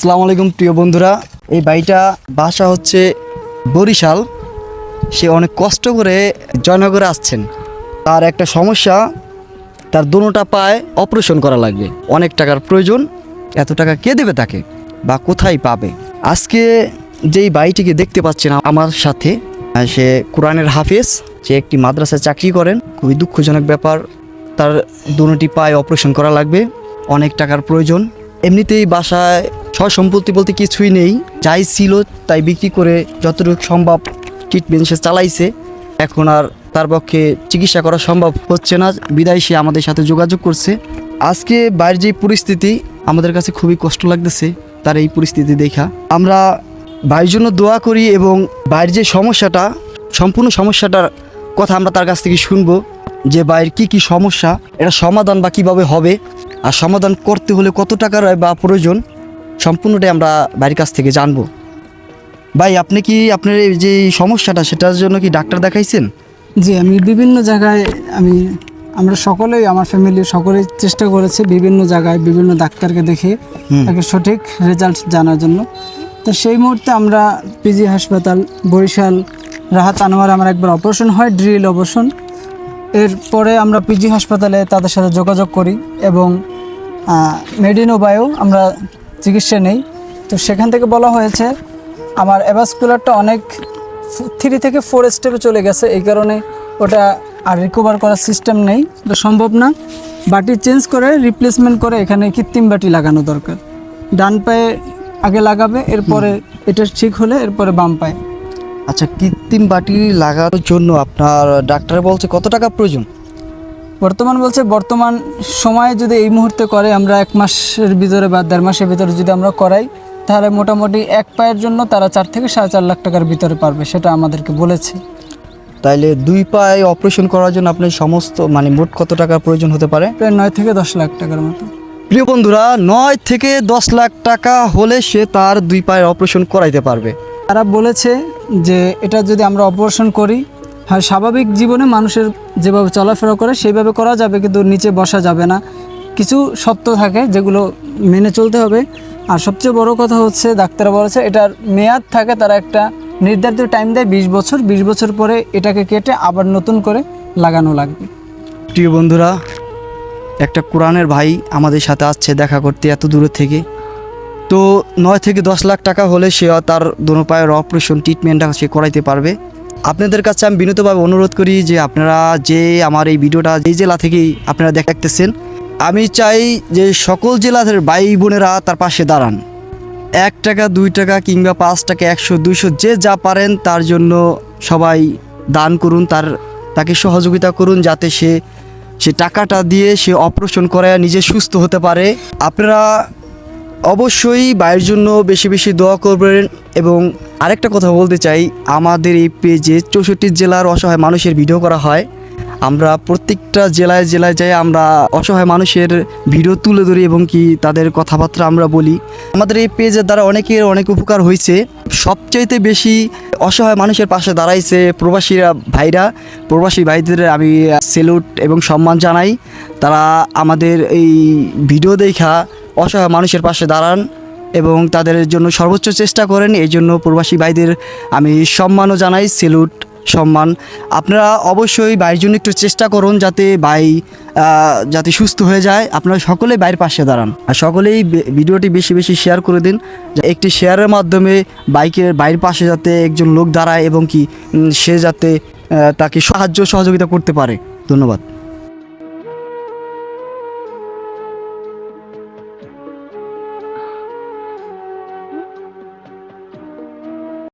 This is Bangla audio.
আসসালামু আলাইকুম, প্রিয় বন্ধুরা। এই বাড়িটা বাসা হচ্ছে বরিশাল। সে অনেক কষ্ট করে জয়নগরে আসছেন। তার একটা সমস্যা, তার দোনোটা পায়ে অপারেশন করা লাগবে। অনেক টাকার প্রয়োজন, এত টাকা কে দেবে তাকে বা কোথায় পাবে? আজকে যেই বাড়িটিকে দেখতে পাচ্ছেন আমার সাথে, সে কোরআনের হাফেজ, সে একটি মাদ্রাসায় চাকরি করেন। খুবই দুঃখজনক ব্যাপার, তার দুটি পায়ে অপারেশন করা লাগবে, অনেক টাকার প্রয়োজন। এমনিতেই বাসায় সয় সম্পত্তি বলতে কিছুই নেই। যাই ছিল তাই বিক্রি করে যতটুকু সম্ভব ট্রিটমেন্ট সে চালাইছে। এখন আর তার পক্ষে চিকিৎসা করা সম্ভব হচ্ছে না। বিদায় সে আমাদের সাথে যোগাযোগ করছে। আজকে বাইরের যে পরিস্থিতি, আমাদের কাছে খুবই কষ্ট লাগতেছে তার এই পরিস্থিতি দেখা। আমরা ভাইয়ের জন্য দোয়া করি এবং বাইরের যে সমস্যাটা, সম্পূর্ণ সমস্যাটার কথা আমরা তার কাছ থেকে শুনব যে বাইরের কি কি সমস্যা এটা সমাধান বা কীভাবে হবে, আর সমাধান করতে হলে কত টাকার বা প্রয়োজন। সম্পূর্ণটাই আমরা বাড়ির কাছ থেকে জানব। ভাই আপনি কি আপনার এই যে সমস্যাটা সেটার জন্য কি ডাক্তার দেখাইছেন? জি আমি বিভিন্ন জায়গায় আমি আমরা সকলেই আমার ফ্যামিলির সকলেই চেষ্টা করেছে বিভিন্ন জায়গায় বিভিন্ন ডাক্তারকে দেখে তাকে সঠিক রেজাল্ট জানার জন্য। তো সেই মুহূর্তে আমরা পিজি হাসপাতাল বরিশাল রাহাত আনোয়ার আমার একবার অপারেশন হয় ড্রিল অপারেশন এরপরে আমরা পিজি হাসপাতালে তাদের সাথে যোগাযোগ করি এবং মেডিনো বায়ো আমরা চিকিৎসা নেই। তো সেখান থেকে বলা হয়েছে আমার অ্যাভাসকুলারটা অনেক থ্রি থেকে ফোর স্টেপে চলে গেছে এই কারণে ওটা আর রিকভার করার সিস্টেম নেই। তো সম্ভব না। বাটি চেঞ্জ করে রিপ্লেসমেন্ট করে এখানে কৃত্রিম বাটি লাগানো দরকার। ডান পায়ে আগে লাগাবে এরপরে এটা ঠিক হলে এরপরে বাম পায়ে। আচ্ছা কৃত্রিম বাটি লাগানোর জন্য আপনার ডাক্তার বলছে কত টাকা প্রয়োজন? বর্তমান বলছে বর্তমান সময়ে যদি এই মুহূর্তে করে আমরা এক মাসের ভিতরে বা দেড় মাসের ভিতরে যদি আমরা করাই তাহলে মোটামুটি এক পায়ের জন্য তারা চার থেকে সাড়ে চার লাখ টাকার ভিতরে পারবে সেটা আমাদেরকে বলেছে। তাইলে দুই পায়ে অপারেশন করার জন্য আপনার সমস্ত মানে মোট কত টাকার প্রয়োজন হতে পারে? প্রায় নয় থেকে দশ লাখ টাকার মতো। প্রিয় বন্ধুরা নয় থেকে দশ লাখ টাকা হলে সে তার দুই পায়ের অপারেশন করাইতে পারবে। তারা বলেছে যে এটা যদি আমরা অপারেশন করি হ্যাঁ স্বাভাবিক জীবনে মানুষের যেভাবে চলাফেরা করে, সেইভাবে করা যাবে, কিন্তু নিচে বসা যাবে না। কিছু সত্য থাকে যেগুলো মেনে চলতে হবে। আর সবচেয়ে বড় কথা হচ্ছে ডাক্তার বলেছে, এটার মেয়াদ থাকে তারা একটা নির্ধারিত টাইম দেয় বিশ বছর। বিশ বছর পরে এটাকে কেটে আবার নতুন করে লাগানো লাগবে। প্রিয় বন্ধুরা, একটা কোরআনের ভাই আমাদের সাথে আসছে দেখা করতে এত দূরে থেকে। তো নয় থেকে দশ লাখ টাকা হলে সে তার দোনো পায়ের অপারেশন ট্রিটমেন্টটা সে করাইতে পারবে। আপনাদের কাছে আমি বিনীতভাবে অনুরোধ করি যে আপনারা যে আমার এই ভিডিওটা যেই জেলা থেকেই আপনারা দেখতেছেন, আমি চাই যে সকল জেলাদের ভাই বোনেরা তার পাশে দাঁড়ান। এক টাকা, দুই টাকা কিংবা পাঁচ টাকা, একশো, দুইশো, যে যা পারেন তার জন্য সবাই দান করুন, তার, তাকে সহযোগিতা করুন যাতে সে সে টাকাটা দিয়ে সে অপারেশন করে নিজে সুস্থ হতে পারে। আপনারা অবশ্যই বাইরের জন্য বেশি বেশি দোয়া করবেন এবং আরেকটা কথা বলতে চাই, আমাদের এই পেজে চৌষট্টি জেলার অসহায় মানুষের ভিডিও করা হয়। আমরা প্রত্যেকটা জেলায় জেলায় যাই আমরা অসহায় মানুষের ভিডিও তুলে ধরি এবং কি তাদের কথাবার্তা আমরা বলি। আমাদের এই পেজের দ্বারা অনেকের অনেক উপকার হয়েছে। সবচাইতে বেশি অসহায় মানুষের পাশে দাঁড়াইছে প্রবাসীরা ভাইরা। প্রবাসী ভাইদের আমি সেলুট এবং সম্মান জানাই। তারা আমাদের এই ভিডিও দেখা অসহায় মানুষের পাশে দাঁড়ান এবং তাদের জন্য সর্বোচ্চ চেষ্টা করেন। এই জন্য প্রবাসী ভাইদের আমি সম্মানও জানাই, সেলুট, সম্মান। আপনারা অবশ্যই ভাইয়ের জন্য একটু চেষ্টা করুন যাতে ভাই যাতে সুস্থ হয়ে যায়। আপনারা সকলেই ভাইয়ের পাশে দাঁড়ান। আর সকলেই ভিডিওটি বেশি বেশি শেয়ার করে দিন। একটি শেয়ারের মাধ্যমে বাইকের বাইরের পাশে যাতে একজন লোক দাঁড়ায় এবং কি সে যাতে তাকে সাহায্য, সহযোগিতা করতে পারে। ধন্যবাদ।